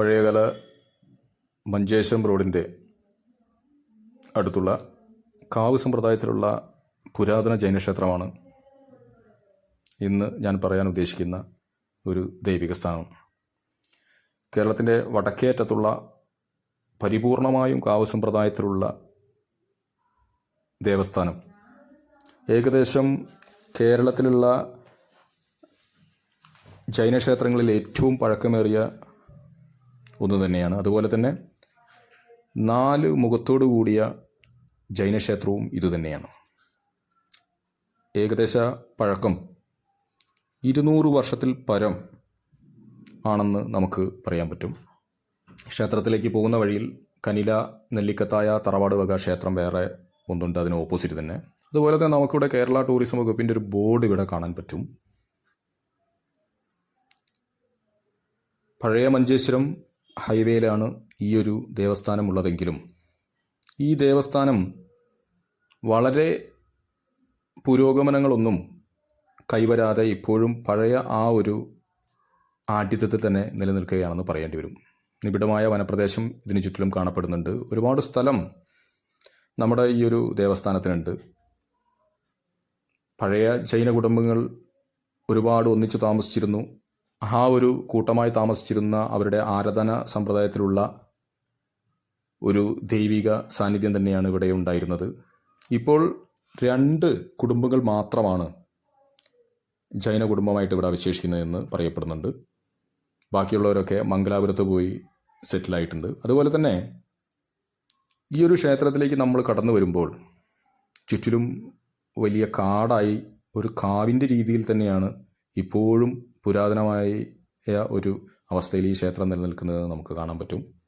പഴയകാല മഞ്ചേശ്വരം റോഡിന്റെ അടുത്തുള്ള കാവ് സമ്പ്രദായത്തിലുള്ള പുരാതന ജൈനക്ഷേത്രമാണ് ഇന്ന് ഞാൻ പറയാൻ ഉദ്ദേശിക്കുന്ന ഒരു ദൈവിക സ്ഥാനം. കേരളത്തിന്റെ വടക്കേറ്റത്തുള്ള പരിപൂർണമായും കാവ് സമ്പ്രദായത്തിലുള്ള ദേവസ്ഥാനം. ഏകദേശം കേരളത്തിലുള്ള ജൈനക്ഷേത്രങ്ങളിൽ ഏറ്റവും പഴക്കമേറിയ ഒന്ന് തന്നെയാണ്. അതുപോലെ തന്നെ നാല് മുഖത്തോടു കൂടിയ ജൈനക്ഷേത്രവും ഇതുതന്നെയാണ് ഏകദേശ പഴക്കം ഇരുന്നൂറ് വർഷത്തിൽ പരം ആണെന്ന് നമുക്ക് പറയാൻ പറ്റും. ക്ഷേത്രത്തിലേക്ക് പോകുന്ന വഴിയിൽ കനില നെല്ലിക്കത്തായ തറവാട് വക ക്ഷേത്രം വേറെ ഒന്നുണ്ട് അതിന് ഓപ്പോസിറ്റ് തന്നെ. അതുപോലെ തന്നെ നമുക്കിവിടെ കേരള ടൂറിസം വകുപ്പിന്റെ ഒരു ബോർഡ് ഇവിടെ കാണാൻ പറ്റും. പഴയ മഞ്ചേശ്വരം ഹൈവേയിലാണ് ഈ ഒരു ദേവസ്ഥാനമുള്ളതെങ്കിലും. ഈ ദേവസ്ഥാനം വളരെ പുരോഗമനങ്ങളൊന്നും കൈവരാതെ ഇപ്പോഴും പഴയ ആ ഒരു ആഢ്യത്വത്തിൽ തന്നെ നിലനിൽക്കുകയാണെന്ന് പറയേണ്ടി വരും. നിബിഡമായ വനപ്രദേശം ഇതിന് ചുറ്റിലും കാണപ്പെടുന്നുണ്ട്. ഒരുപാട് സ്ഥലം നമ്മുടെ ഈ ഒരു ദേവസ്ഥാനത്തിനുണ്ട്. പഴയ ജൈന കുടുംബങ്ങൾ ഒരുപാട് ഒന്നിച്ചു താമസിച്ചിരുന്നു. ആ ഒരു കൂട്ടമായി താമസിച്ചിരുന്ന അവരുടെ ആരാധന സമ്പ്രദായത്തിലുള്ള ഒരു ദൈവിക സാന്നിധ്യം തന്നെയാണ് ഇവിടെ ഉണ്ടായിരുന്നത്. ഇപ്പോൾ രണ്ട് കുടുംബങ്ങൾ മാത്രമാണ് ജൈന കുടുംബമായിട്ട് ഇവിടെ അവശേഷിക്കുന്നതെന്ന് പറയപ്പെടുന്നുണ്ട്. ബാക്കിയുള്ളവരൊക്കെ മംഗലാപുരത്ത് പോയി സെറ്റിലായിട്ടുണ്ട് അതുപോലെ തന്നെ ഈ ഒരു ക്ഷേത്രത്തിലേക്ക് നമ്മൾ കടന്നു വരുമ്പോൾ ചുറ്റിലും വലിയ കാടായി ഒരു കാവിന്റെ രീതിയിൽ തന്നെയാണ് ഇപ്പോഴും പുരാതനമായ ഒരു അവസ്ഥയിൽ ഈ ക്ഷേത്രം നിലനിൽക്കുന്നത് നമുക്ക് കാണാൻ പറ്റും.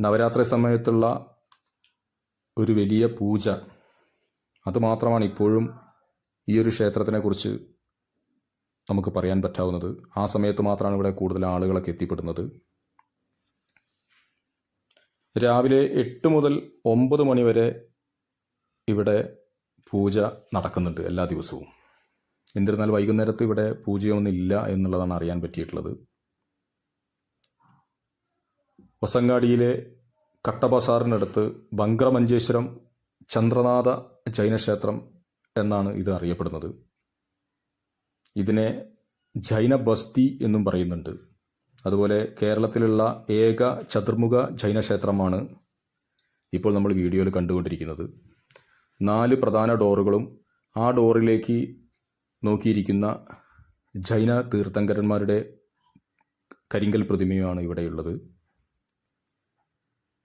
നവരാത്രി സമയത്തുള്ള ഒരു വലിയ പൂജ അതുമാത്രമാണ് ഇപ്പോഴും ഈ ഒരു ക്ഷേത്രത്തിനെക്കുറിച്ച് നമുക്ക് പറയാൻ പറ്റാവുന്നത്. ആ സമയത്ത് മാത്രമാണ് ഇവിടെ കൂടുതൽ ആളുകളൊക്കെ എത്തിപ്പെടുന്നത്. രാവിലെ എട്ട് മുതൽ ഒമ്പത് മണി വരെ ഇവിടെ പൂജ നടക്കുന്നുണ്ട് എല്ലാ ദിവസവും. എന്നിരുന്നാൽ വൈകുന്നേരത്ത് ഇവിടെ പൂജയൊന്നുമില്ല എന്നുള്ളതാണ് അറിയാൻ പറ്റിയിട്ടുള്ളത്. വസങ്കാടിയിലെ കട്ടബസാറിനടുത്ത് ബംഗ്രമഞ്ചേശ്വരം ചന്ദ്രനാഥ ജൈനക്ഷേത്രം എന്നാണ് ഇത് അറിയപ്പെടുന്നത്. ഇതിനെ ജൈന ബസ്തി എന്നും പറയുന്നുണ്ട്. അതുപോലെ കേരളത്തിലുള്ള ഏക ചതുർമുഖ ജൈനക്ഷേത്രമാണ് ഇപ്പോൾ നമ്മൾ വീഡിയോയിൽ കണ്ടുകൊണ്ടിരിക്കുന്നത്. നാല് പ്രധാന ഡോറുകളും ആ ഡോറിലേക്ക് നോക്കിയിരിക്കുന്ന ജൈന തീർത്ഥങ്കരന്മാരുടെ കരിങ്കൽ പ്രതിമയുമാണ് ഇവിടെയുള്ളത്.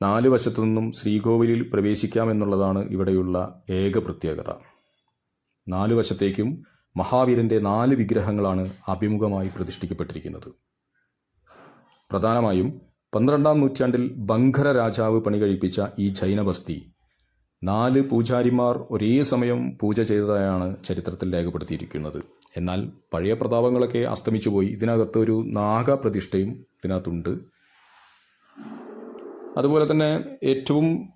നാല് വശത്തു നിന്നും ശ്രീകോവിലിൽ പ്രവേശിക്കാമെന്നുള്ളതാണ് ഇവിടെയുള്ള ഏക പ്രത്യേകത. നാല് വശത്തേക്കും മഹാവീരന്റെ നാല് വിഗ്രഹങ്ങളാണ് അഭിമുഖമായി പ്രതിഷ്ഠിക്കപ്പെട്ടിരിക്കുന്നത്. പ്രധാനമായും പന്ത്രണ്ടാം നൂറ്റാണ്ടിൽ ബംഗര രാജാവ് പണി കഴിപ്പിച്ച ഈ ജൈനബസ്തി നാല് പൂജാരിമാർ ഒരേ സമയം പൂജ ചെയ്തതായാണ് ചരിത്രത്തിൽ രേഖപ്പെടുത്തിയിരിക്കുന്നത്. എന്നാൽ പഴയ പ്രതാപങ്ങളൊക്കെ അസ്തമിച്ചുപോയി ഇതിനകത്ത് ഒരു നാഗപ്രതിഷ്ഠയും ഇതിനകത്തുണ്ട്. അതുപോലെ തന്നെ ഏറ്റവും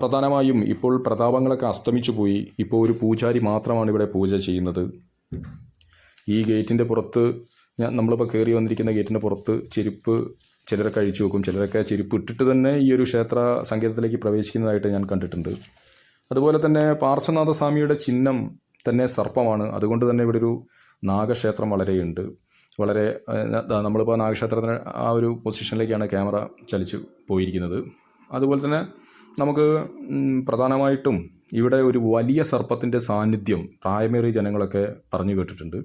പ്രധാനമായും ഇപ്പോൾ പ്രതാപങ്ങളൊക്കെ അസ്തമിച്ചു പോയി. ഇപ്പോൾ ഒരു പൂജാരി മാത്രമാണ് ഇവിടെ പൂജ ചെയ്യുന്നത്. ഈ ഗേറ്റിന്റെ പുറത്ത് ഞാൻ നമ്മളിപ്പോൾ കയറി വന്നിരിക്കുന്ന ഗേറ്റിന്റെ പുറത്ത് ചെരുപ്പ് ചിലരൊക്കെ അഴിച്ചു വെക്കും ചിലരൊക്കെ ചെരുപ്പ് ഇട്ടിട്ട് തന്നെ ഈ ഒരു ക്ഷേത്ര സങ്കേതത്തിലേക്ക് പ്രവേശിക്കുന്നതായിട്ട് ഞാൻ കണ്ടിട്ടുണ്ട്. അതുപോലെ തന്നെ പാർശ്വനാഥ സ്വാമിയുടെ ചിഹ്നം തന്നെ സർപ്പമാണ്. അതുകൊണ്ട് തന്നെ ഇവിടെ ഒരു നാഗക്ഷേത്രം വളരെയുണ്ട്. വളരെ നമ്മളിപ്പോൾ നാഗക്ഷേത്രത്തിന് ആ ഒരു പൊസിഷനിലേക്കാണ് ക്യാമറ ചലിച്ചു പോയിരിക്കുന്നത്. അതുപോലെ തന്നെ നമുക്ക് പ്രധാനമായിട്ടും ഇവിടെ ഒരു വലിയ സർപ്പത്തിന്റെ സാന്നിധ്യം പ്രായമേറിയ ജനങ്ങളൊക്കെ പറഞ്ഞു കേട്ടിട്ടുണ്ട്.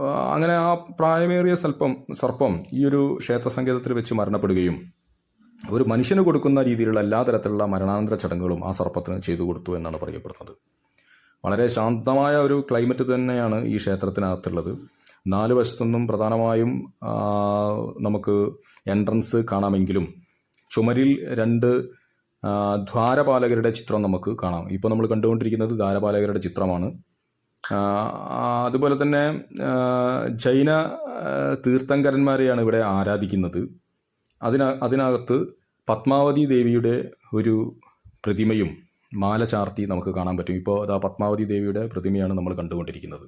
അങ്ങനെ ആ പ്രായമേറിയ സർപ്പം സർപ്പം ഈ ഒരു ക്ഷേത്ര സങ്കേതത്തിൽ വെച്ച് മരണപ്പെടുകയും ഒരു മനുഷ്യന് കൊടുക്കുന്ന രീതിയിലുള്ള എല്ലാ തരത്തിലുള്ള മരണാനന്തര ചടങ്ങുകളും ആ സർപ്പത്തിന് ചെയ്തു കൊടുത്തു എന്നാണ് പറയപ്പെടുന്നത്. വളരെ ശാന്തമായ ഒരു ക്ലൈമറ്റ് തന്നെയാണ് ഈ ക്ഷേത്രത്തിനകത്തുള്ളത്. നാല് വശത്തുനിന്നും പ്രധാനമായും നമുക്ക് എൻട്രൻസ് കാണാമെങ്കിലും ചുമരിൽ രണ്ട് ദ്വാരപാലകരുടെ ചിത്രം നമുക്ക് കാണാം. ഇപ്പോൾ നമ്മൾ കണ്ടുകൊണ്ടിരിക്കുന്നത് ദ്വാരപാലകരുടെ ചിത്രമാണ്. അതുപോലെ തന്നെ ജൈന തീർത്ഥങ്കരന്മാരെയാണ് ഇവിടെ ആരാധിക്കുന്നത്. അതിന അതിനകത്ത് പത്മാവതി ദേവിയുടെ ഒരു പ്രതിമയും മാല ചാർത്തി നമുക്ക് കാണാൻ പറ്റും. ഇപ്പോൾ അതാ പത്മാവതി ദേവിയുടെ പ്രതിമയാണ് നമ്മൾ കണ്ടുകൊണ്ടിരിക്കുന്നത്.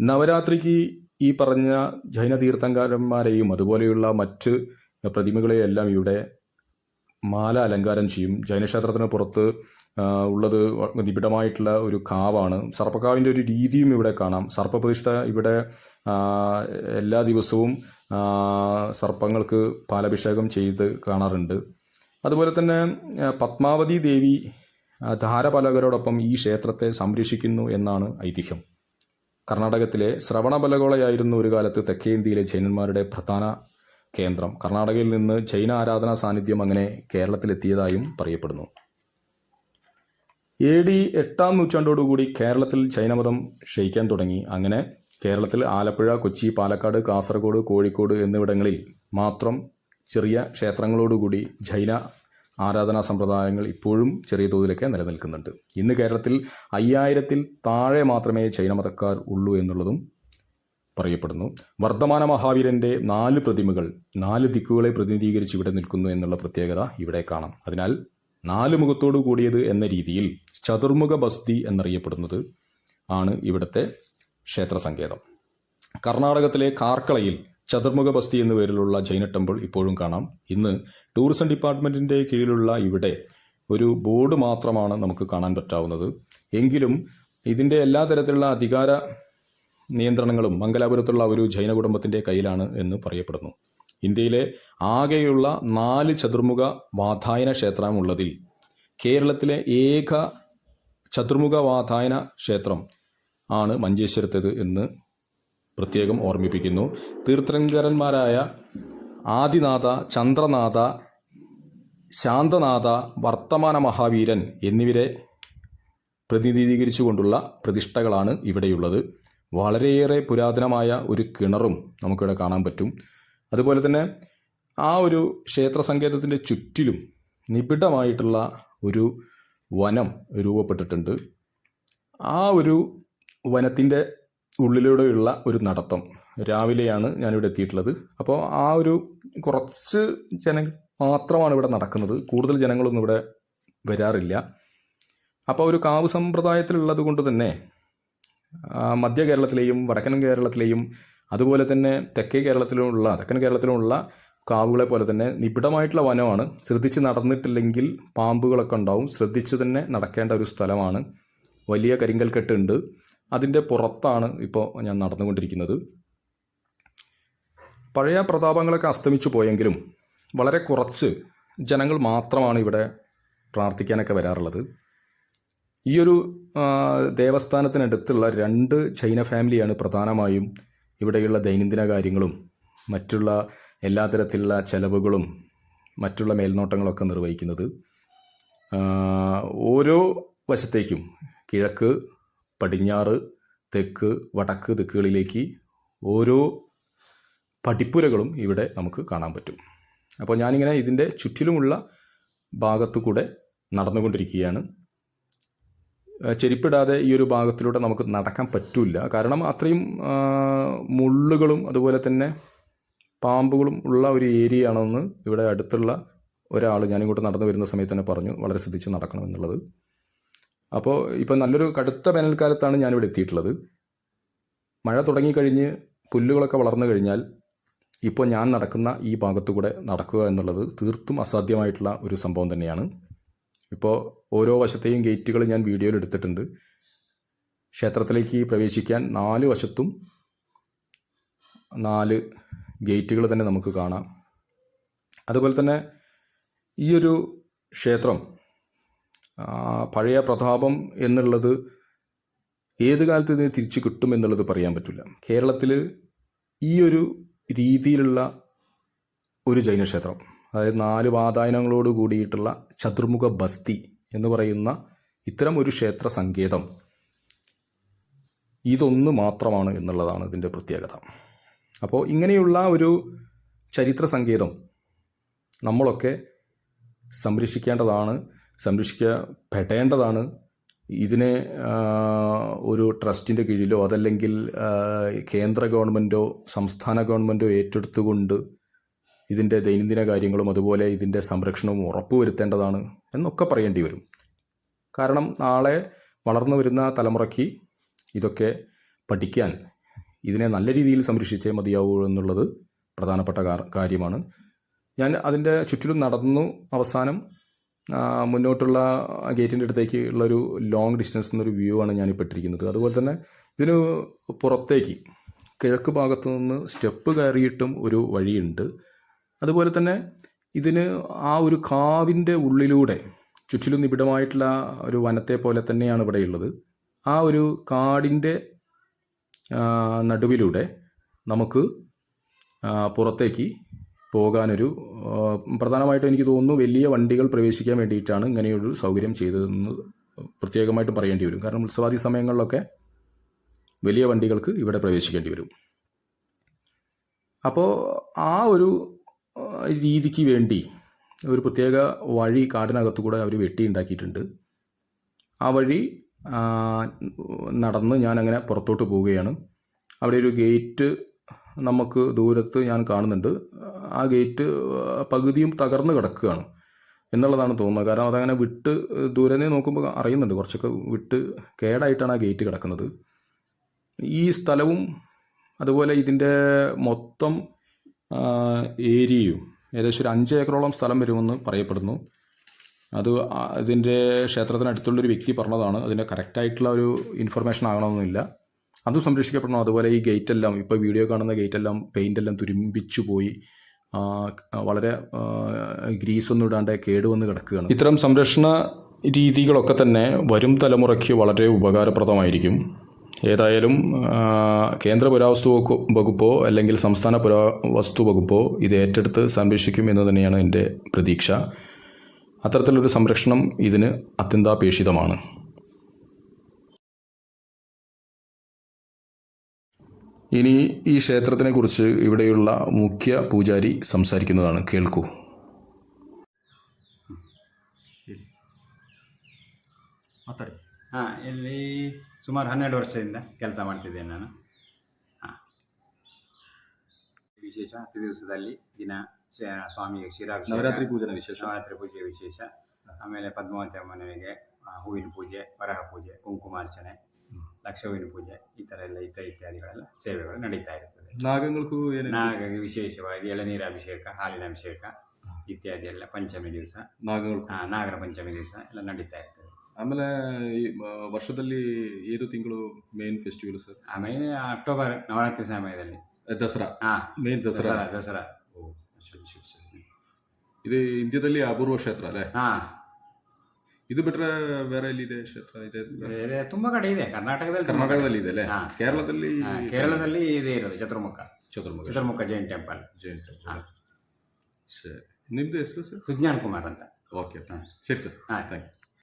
നവരാത്രിക്ക് ഈ പറഞ്ഞ ജൈന തീർത്ഥങ്കരന്മാരെയും അതുപോലെയുള്ള മറ്റ് പ്രതിമകളെയും എല്ലാം ഇവിടെ മാല അലങ്കാരം ചെയ്യും. ജൈനക്ഷേത്രത്തിന് പുറത്ത് ഉള്ളത് നിബിഡമായിട്ടുള്ള ഒരു കാവാണ്. സർപ്പക്കാവിന്റെ ഒരു രീതിയും ഇവിടെ കാണാം. സർപ്പപ്രതിഷ്ഠ ഇവിടെ എല്ലാ ദിവസവും സർപ്പങ്ങൾക്ക് പാലഭിഷേകം ചെയ്ത് കാണാറുണ്ട്. അതുപോലെ തന്നെ പത്മാവതി ദേവി ധാരപലകരോടൊപ്പം ഈ ക്ഷേത്രത്തെ സംരക്ഷിക്കുന്നു എന്നാണ് ഐതിഹ്യം. കർണാടകത്തിലെ ശ്രവണബലകോളയായിരുന്നു ഒരു കാലത്ത് തെക്കേ ഇന്ത്യയിലെ ജൈനന്മാരുടെ പ്രധാന കേന്ദ്രം. കർണാടകയിൽ നിന്ന് ജൈന ആരാധനാ സാന്നിധ്യം അങ്ങനെ കേരളത്തിലെത്തിയതായും പറയപ്പെടുന്നു. എ ഡി എട്ടാം നൂറ്റാണ്ടോടുകൂടി കേരളത്തിൽ ജൈനമതം ക്ഷയിക്കാൻ തുടങ്ങി. അങ്ങനെ കേരളത്തിൽ ആലപ്പുഴ കൊച്ചി പാലക്കാട് കാസർഗോഡ് കോഴിക്കോട് എന്നിവിടങ്ങളിൽ മാത്രം ചെറിയ ക്ഷേത്രങ്ങളോടുകൂടി ജൈന ആരാധനാ സമ്പ്രദായങ്ങൾ ഇപ്പോഴും ചെറിയ തോതിലൊക്കെ നിലനിൽക്കുന്നുണ്ട്. ഇന്ന് കേരളത്തിൽ അയ്യായിരത്തിൽ താഴെ മാത്രമേ ജൈനമതക്കാർ ഉള്ളൂ എന്നുള്ളതും പറയപ്പെടുന്നു. വർദ്ധമാന മഹാവീരന്റെ നാല് പ്രതിമകൾ നാല് ദിക്കുകളെ പ്രതിനിധീകരിച്ച് ഇവിടെ നിൽക്കുന്നു എന്നുള്ള പ്രത്യേകത ഇവിടെ കാണാം. അതിനാൽ നാല് മുഖത്തോടു കൂടിയത് എന്ന രീതിയിൽ ചതുർമുഖ ബസ്തി എന്നറിയപ്പെടുന്നത് ആണ് ഇവിടുത്തെ ക്ഷേത്ര സങ്കേതം കർണാടകത്തിലെ കാർക്കളയിൽ ചതുർമുഖ ബസ്തി എന്ന പേരിലുള്ള ജൈന ടെമ്പിൾ ഇപ്പോഴും കാണാം. ഇന്ന് ടൂറിസം ഡിപ്പാർട്ട്മെന്റിന്റെ കീഴിലുള്ള ഇവിടെ ഒരു ബോർഡ് മാത്രമാണ് നമുക്ക് കാണാൻ പറ്റാവുന്നത്. എങ്കിലും ഇതിന്റെ എല്ലാ തരത്തിലുള്ള അധികാര നിയന്ത്രണങ്ങളും മംഗലാപുരത്തുള്ള ഒരു ജൈന കുടുംബത്തിന്റെ കയ്യിലാണ് എന്ന് പറയപ്പെടുന്നു. ഇന്ത്യയിലെ ആകെയുള്ള നാല് ചതുർമുഖ വാതായന ക്ഷേത്രമുള്ളതിൽ കേരളത്തിലെ ഏക ചതുർമുഖ വാതായന ക്ഷേത്രം ആണ് മഞ്ചേശ്വരത്തേത് എന്ന് പ്രത്യേകം ഓർമ്മിപ്പിക്കുന്നു. തീർത്ഥങ്കരന്മാരായ ആദിനാഥ ചന്ദ്രനാഥ ശാന്തനാഥ വർത്തമാന മഹാവീരൻ എന്നിവരെ പ്രതിനിധീകരിച്ചുകൊണ്ടുള്ള പ്രതിഷ്ഠകളാണ് ഇവിടെയുള്ളത്. വളരെയേറെ പുരാതനമായ ഒരു കിണറും നമുക്കിവിടെ കാണാൻ പറ്റും. അതുപോലെ തന്നെ ആ ഒരു ക്ഷേത്ര സങ്കേതത്തിന്റെ ചുറ്റിലും നിബിഡമായിട്ടുള്ള ഒരു വനം രൂപപ്പെട്ടിട്ടുണ്ട്. ആ ഒരു വനത്തിന്റെ ഉള്ളിലൂടെയുള്ള ഒരു നടത്തം രാവിലെയാണ് ഞാനിവിടെ എത്തിയിട്ടുള്ളത്. അപ്പോൾ ആ ഒരു കുറച്ച് ജനങ്ങൾ മാത്രമാണ് ഇവിടെ നടക്കുന്നത്. കൂടുതൽ ജനങ്ങളൊന്നും ഇവിടെ വരാറില്ല. അപ്പോൾ ഒരു കാവ് സമ്പ്രദായത്തിലുള്ളത് കൊണ്ട് തന്നെ മധ്യ കേരളത്തിലെയും വടക്കൻ കേരളത്തിലെയും അതുപോലെ തന്നെ തെക്കേ കേരളത്തിലുമുള്ള തെക്കൻ കേരളത്തിലുമുള്ള കാവുകളെ പോലെ തന്നെ നിബിഡമായിട്ടുള്ള വനമാണ്. ശ്രദ്ധിച്ച് നടന്നിട്ടില്ലെങ്കിൽ പാമ്പുകളൊക്കെ ഉണ്ടാവും. ശ്രദ്ധിച്ച് തന്നെ നടക്കേണ്ട ഒരു സ്ഥലമാണ്. വലിയ കരിങ്കൽ കെട്ടുണ്ട് അതിന്റെ പുറത്താണ് ഇപ്പോൾ ഞാൻ നടന്നുകൊണ്ടിരിക്കുന്നത്. പഴയ പ്രതാപങ്ങളൊക്കെ അസ്തമിച്ചു പോയെങ്കിലും വളരെ കുറച്ച് ജനങ്ങൾ മാത്രമാണ് ഇവിടെ പ്രാർത്ഥിക്കാനൊക്കെ വരാറുള്ളത്. ഈ ഒരു ആ, ദേവസ്ഥാനത്തിനടുത്തുള്ള രണ്ട് ചൈന ഫാമിലിയാണ് പ്രധാനമായും ഇവിടെയുള്ള ദൈനംദിന കാര്യങ്ങളും മറ്റുള്ള എല്ലാ തരത്തിലുള്ള ചെലവുകളും മറ്റുള്ള മേൽനോട്ടങ്ങളൊക്കെ നിർവഹിക്കുന്നത് ഓരോ വശത്തേക്കും കിഴക്ക് പടിഞ്ഞാറ് തെക്ക് വടക്ക് ദിക്കുകളിലേക്ക് ഓരോ പടിപ്പുരകളും ഇവിടെ നമുക്ക് കാണാൻ പറ്റും. അപ്പോൾ ഞാനിങ്ങനെ ഇതിന്റെ ചുറ്റിലുമുള്ള ഭാഗത്തു കൂടെ നടന്നുകൊണ്ടിരിക്കുകയാണ് ചെരിപ്പിടാതെ ഈ ഒരു ഭാഗത്തിലൂടെ നമുക്ക് നടക്കാൻ പറ്റില്ല. കാരണം അത്രയും മുള്ളുകളും അതുപോലെ തന്നെ പാമ്പുകളും ഉള്ള ഒരു ഏരിയ ആണെന്ന് ഇവിടെ അടുത്തുള്ള ഒരാൾ ഞാനിങ്ങോട്ട് നടന്നു വരുന്ന സമയത്ത് തന്നെ പറഞ്ഞു. വളരെ ശ്രദ്ധിച്ച് നടക്കണം എന്നുള്ളത്. അപ്പോൾ ഇപ്പോൾ നല്ലൊരു കടുത്ത വേനൽക്കാലത്താണ് ഞാനിവിടെ എത്തിയിട്ടുള്ളത്. മഴ തുടങ്ങിക്കഴിഞ്ഞ് പുല്ലുകളൊക്കെ വളർന്നു കഴിഞ്ഞാൽ ഇപ്പോൾ ഞാൻ നടക്കുന്ന ഈ ഭാഗത്തു കൂടെ നടക്കുക എന്നുള്ളത് തീർത്തും അസാധ്യമായിട്ടുള്ള ഒരു സംഭവം തന്നെയാണ്. ഇപ്പോൾ ഓരോ വശത്തെയും ഗേറ്റുകൾ ഞാൻ വീഡിയോയിൽ എടുത്തിട്ടുണ്ട്. ക്ഷേത്രത്തിലേക്ക് പ്രവേശിക്കാൻ നാല് വശത്തും നാല് ഗേറ്റുകൾ തന്നെ നമുക്ക് കാണാം. അതുപോലെ തന്നെ ഈ ഒരു ക്ഷേത്രം പഴയ പ്രതാപം എന്നുള്ളത് ഏത് കാലത്ത് ഇതിന് തിരിച്ചു കിട്ടും എന്നുള്ളത് പറയാൻ പറ്റില്ല. കേരളത്തിൽ ഈ ഒരു രീതിയിലുള്ള ഒരു ജൈനക്ഷേത്രം അതായത് നാല് വാതായനങ്ങളോട് കൂടിയിട്ടുള്ള ചതുർമുഖ ബസ്തി എന്ന് പറയുന്ന ഇത്തരം ഒരു ക്ഷേത്ര സങ്കേതം ഇതൊന്ന് മാത്രമാണ് എന്നുള്ളതാണ് ഇതിന്റെ പ്രത്യേകത. അപ്പോൾ ഇങ്ങനെയുള്ള ഒരു ചരിത്ര സങ്കേതം നമ്മളൊക്കെ സംരക്ഷിക്കേണ്ടതാണ് സംരക്ഷിക്കപ്പെടേണ്ടതാണ്. ഇതിനെ ഒരു ട്രസ്റ്റിന്റെ കീഴിലോ അതല്ലെങ്കിൽ കേന്ദ്ര ഗവൺമെന്റോ സംസ്ഥാന ഗവൺമെന്റോ ഏറ്റെടുത്തുകൊണ്ട് ഇതിന്റെ ദൈനംദിന കാര്യങ്ങളും അതുപോലെ ഇതിന്റെ സംരക്ഷണവും ഉറപ്പുവരുത്തേണ്ടതാണ് എന്നൊക്കെ പറയേണ്ടി വരും. കാരണം നാളെ വളർന്നു വരുന്ന തലമുറയ്ക്ക് ഇതൊക്കെ പഠിക്കാൻ ഇതിനെ നല്ല രീതിയിൽ സംരക്ഷിച്ചേ മതിയാവൂ എന്നുള്ളത് പ്രധാനപ്പെട്ട കാര്യമാണ്. ഞാൻ അതിന്റെ ചുറ്റിലും നടന്നു. അവസാനം മുന്നോട്ടുള്ള ഗേറ്റിന്റെ അടുത്തേക്ക് ഉള്ളൊരു ലോങ് ഡിസ്റ്റൻസ് എന്നൊരു വ്യൂ ആണ് ഞാൻ ഇട്ടിരിക്കുന്നത് അതുപോലെ തന്നെ ഇതിന് പുറത്തേക്ക് കിഴക്ക് ഭാഗത്ത് നിന്ന് സ്റ്റെപ്പ് കയറിയിട്ടും ഒരു വഴിയുണ്ട്. അതുപോലെ തന്നെ ഇതിന് ആ ഒരു കാവിന്റെ ഉള്ളിലൂടെ ചുറ്റിലും നിബിഡമായിട്ടുള്ള ഒരു വനത്തെ പോലെ തന്നെയാണ് ഇവിടെയുള്ളത്. ആ ഒരു കാടിന്റെ നടുവിലൂടെ നമുക്ക് പുറത്തേക്ക് പോകാനൊരു പ്രധാനമായിട്ടും എനിക്ക് തോന്നുന്നു വലിയ വണ്ടികൾ പ്രവേശിക്കാൻ വേണ്ടിയിട്ടാണ് ഇങ്ങനെയൊരു സൗകര്യം ചെയ്തതെന്ന് പ്രത്യേകമായിട്ട് പറയേണ്ടി വരും. കാരണം ഉത്സവാദി സമയങ്ങളിലൊക്കെ വലിയ വണ്ടികൾക്ക് ഇവിടെ പ്രവേശിക്കേണ്ടി വരും. അപ്പോൾ ആ ഒരു രീതിക്ക് വേണ്ടി ഒരു പ്രത്യേക വഴി കാടിനകത്തു കൂടെ അവർ വെട്ടിയുണ്ടാക്കിയിട്ടുണ്ട്. ആ വഴി നടന്ന് ഞാനങ്ങനെ പുറത്തോട്ട് പോവുകയാണ്. അവിടെ ഒരു ഗേറ്റ് നമുക്ക് ദൂരത്ത് ഞാൻ കാണുന്നുണ്ട്. ആ ഗേറ്റ് പകുതിയും തകർന്ന് കിടക്കുകയാണ് എന്നുള്ളതാണ് തോന്നുന്നത്. കാരണം അതങ്ങനെ വിട്ട് ദൂരെ നോക്കുമ്പോൾ അറിയുന്നുണ്ട്. കുറച്ചൊക്കെ വിട്ട് കേടായിട്ടാണ് ആ ഗേറ്റ് കിടക്കുന്നത്. ഈ സ്ഥലവും അതുപോലെ ഇതിന്റെ മൊത്തം ഏരിയയും ഏകദേശം ഒരു അഞ്ച് ഏക്കറോളം സ്ഥലം വരുമെന്ന് പറയപ്പെടുന്നു. അത് അതിന്റെ ക്ഷേത്രത്തിനടുത്തുള്ളൊരു വ്യക്തി പറഞ്ഞതാണ് അതിന്റെ കറക്റ്റായിട്ടുള്ള ഒരു ഇൻഫർമേഷൻ ആകണമെന്നില്ല. അത് സംരക്ഷിക്കപ്പെടണം. അതുപോലെ ഈ ഗേറ്റ് എല്ലാം ഇപ്പോൾ വീഡിയോ കാണുന്ന ഗേറ്റ് എല്ലാം പെയിന്റ് എല്ലാം തുരുമ്പിച്ചു പോയി. വളരെ ഗ്രീസൊന്നും ഇടാണ്ട് കേടുവന്ന് കിടക്കുകയാണ്. ഇത്തരം സംരക്ഷണ രീതികളൊക്കെ തന്നെ വരും തലമുറയ്ക്ക് വളരെ ഉപകാരപ്രദമായിരിക്കും. ഏതായാലും കേന്ദ്ര പുരാവസ്തു വകുപ്പോ അല്ലെങ്കിൽ സംസ്ഥാന പുരാവസ്തു വകുപ്പോ ഇത് ഏറ്റെടുത്ത് സംരക്ഷിക്കും എന്ന് തന്നെയാണ് എന്റെ പ്രതീക്ഷ. അത്തരത്തിലൊരു സംരക്ഷണം ഇതിന് അത്യന്താപേക്ഷിതമാണ് ഇനി ഈ ക്ഷേത്രത്തിനെക്കുറിച്ച് ഇവിടെയുള്ള മുഖ്യ പൂജാരി സംസാരിക്കുന്നതാണ് കേൾക്കൂ ಹಾಂ ಇಲ್ಲಿ ಸುಮಾರು ಹನ್ನೆರಡು ವರ್ಷದಿಂದ ಕೆಲಸ ಮಾಡ್ತಿದ್ದೇನೆ ನಾನು ಹಾಂ ವಿಶೇಷ ಹತ್ತು ದಿವಸದಲ್ಲಿ ದಿನ ಶ- ಸ್ವಾಮಿಗೆ ಶಿರಾಭಿಷೇಕ ನವರಾತ್ರಿ ಪೂಜನ ವಿಶೇಷ. ನವರಾತ್ರಿ ಪೂಜೆ ವಿಶೇಷ. ಆಮೇಲೆ ಪದ್ಮಾವತಿ ಅಮ್ಮನವರಿಗೆ ಹೂವಿನ ಪೂಜೆ ವರಹ ಪೂಜೆ ಕುಂಕುಮಾರ್ಚನೆ ಲಕ್ಷ ಹೂವಿನ ಪೂಜೆ ಈ ಥರ ಎಲ್ಲ ಇತರ ಇತ್ಯಾದಿಗಳೆಲ್ಲ ಸೇವೆಗಳು ನಡೀತಾ ಇರ್ತದೆ. ನಾಗಗಳಿಗೂ ನಾಗ ವಿಶೇಷವಾಗಿ ಎಳನೀರ ಅಭಿಷೇಕ ಹಾಲಿನ ಅಭಿಷೇಕ ಇತ್ಯಾದಿ ಎಲ್ಲ ಪಂಚಮಿ ದಿವಸ. ನಾಗಗಳು ನಾಗರ ಪಂಚಮಿ ದಿವಸ ಎಲ್ಲ ನಡೀತಾ ಇರ್ತದೆ. ಆಮೇಲೆ ವರ್ಷದಲ್ಲಿ ಏದು ತಿಂಗಳು ಮೇನ್ ಫೆಸ್ಟಿವಲ್ ಸರ್? ಆಮೇಲೆ ಅಕ್ಟೋಬರ್ ನವರಾತ್ರಿ ಸಮಯದಲ್ಲಿ. ದಸರಾ. ಹಾಂ ಮೇನ್ ದಸರಾ ದಸರಾ. ಸರಿ ಸರಿ ಸರಿ ಇದು ಅಪೂರ್ವ ಕ್ಷೇತ್ರ ಅಲ್ಲೇ? ಹಾ. ಇದು ಬಿಟ್ರೆ ಬೇರೆ ಎಲ್ಲಿದೆ ಕ್ಷೇತ್ರ ಇದೆ? ಬೇರೆ ತುಂಬಾ ಕಡೆ ಇದೆ. ಕರ್ನಾಟಕದಲ್ಲಿ ಕರ್ನಾಟಕದಲ್ಲಿ ಇದೆ. ಅಲ್ಲೇ? ಹಾಂ. ಕೇರಳದಲ್ಲಿ ಕೇರಳದಲ್ಲಿ ಇದೆ ಇರೋದು ಚತುರ್ಮುಖ. ಚತುರ್ಮುಖ ಚತುರ್ಮುಖ ಜೈನ್ ಟೆಂಪಲ್. ಜೈನ್ ಟೆಂಪಲ್. ಸರಿ. ನಿಮ್ದು ಹೆಸರು ಸರ್? ಸುಜ್ಞಾನ್ ಕುಮಾರ್ ಅಂತ. ಓಕೆ. ಸರಿ ಸರ್. ಹಾಂ. Thank you.